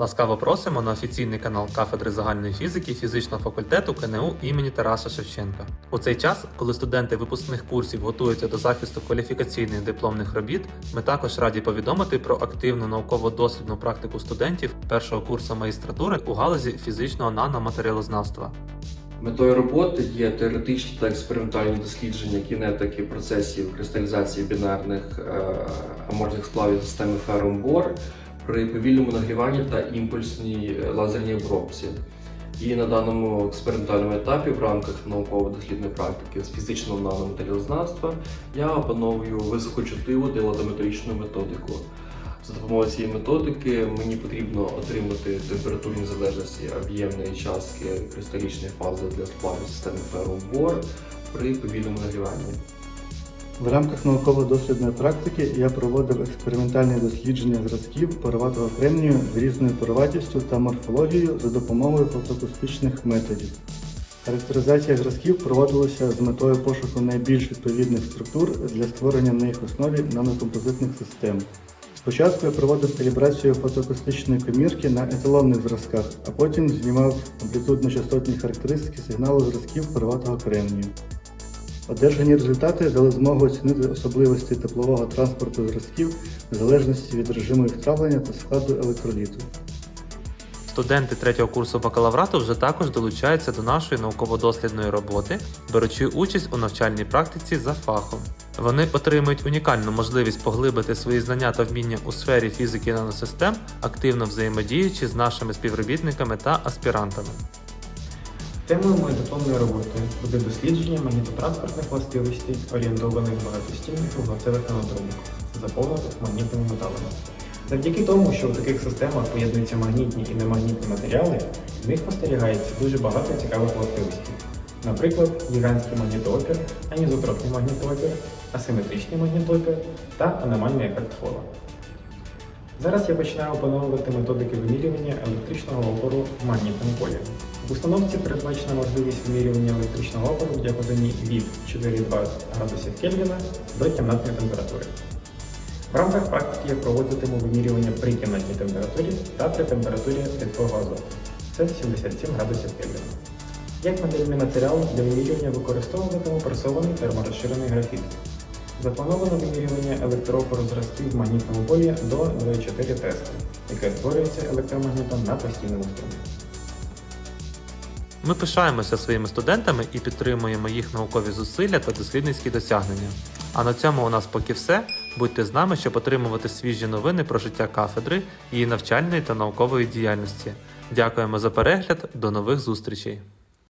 Ласкаво просимо на офіційний канал кафедри загальної фізики фізичного факультету КНУ імені Тараса Шевченка. У цей час, коли студенти випускних курсів готуються до захисту кваліфікаційних дипломних робіт, ми також раді повідомити про активну науково-дослідну практику студентів першого курсу магістратури у галузі фізичного наноматеріалознавства. Метою роботи є теоретичні та експериментальні дослідження кінетики процесів кристалізації бінарних е, аморфних сплавів системи феррум-бор при повільному нагріванні та імпульсній е, лазерній обробці. І на даному експериментальному етапі в рамках науково-дослідної практики з фізичного наноматеріалознавства я опановую високочутливу дилатометричну методику. За допомогою цієї методики мені потрібно отримати температурні залежності об'ємної частки кристалічної фази для сплавів системи феррум-бор при повільному нагріванні. В рамках науково-дослідної практики я проводив експериментальні дослідження зразків пароватого кремнію з різною пароватістю та морфологією за допомогою фотоакустичних методів. Характеризація зразків проводилася з метою пошуку найбільш відповідних структур для створення на їх основі нанокомпозитних систем. Спочатку я проводив калібрацію фотоакустичної комірки на еталонних зразках, а потім знімав амплітудно-частотні характеристики сигналу зразків пароватого кремнію. Одержані результати дали змогу оцінити особливості теплового транспорту зразків в залежності від режиму їх травлення та складу електроліту. Студенти третього курсу бакалаврату вже також долучаються до нашої науково-дослідної роботи, беручи участь у навчальній практиці за фахом. Вони отримують унікальну можливість поглибити свої знання та вміння у сфері фізики наносистем, активно взаємодіючи з нашими співробітниками та аспірантами. Темою моєї дипломної роботи буде дослідження магнітотранспортних властивостей орієнтованих багатостінних вуглецевих нанодробів, заповнених магнітними металами. Завдяки тому, що в таких системах поєднуються магнітні і немагнітні матеріали, в них спостерігається дуже багато цікавих властивостей. Наприклад, гігантський магнітоопір, анізотропний магнітоопір, асиметричний магнітоопір та аномальний ефект фола. Зараз я починаю опановувати методики вимірювання електричного опору в магнітному полі. В установці передбачена можливість вимірювання електричного опору в діапазоні від 4,2 градусів Кельвіна до кімнатної температури. В рамках практики я проводитиму вимірювання при кімнатній температурі та при температурі рідкого азоту. Це 77 градусів Кельвіна. Як модельний матеріал для вимірювання використовуватиму пресований терморозширений графіт. Заплановано вимірювання електроопору зразків в магнітному полі до 2,4 Тесла, яке створюється електромагнітом на постійному струмі. Ми пишаємося своїми студентами і підтримуємо їх наукові зусилля та дослідницькі досягнення. А на цьому у нас поки все. Будьте з нами, щоб отримувати свіжі новини про життя кафедри, її навчальної та наукової діяльності. Дякуємо за перегляд, до нових зустрічей!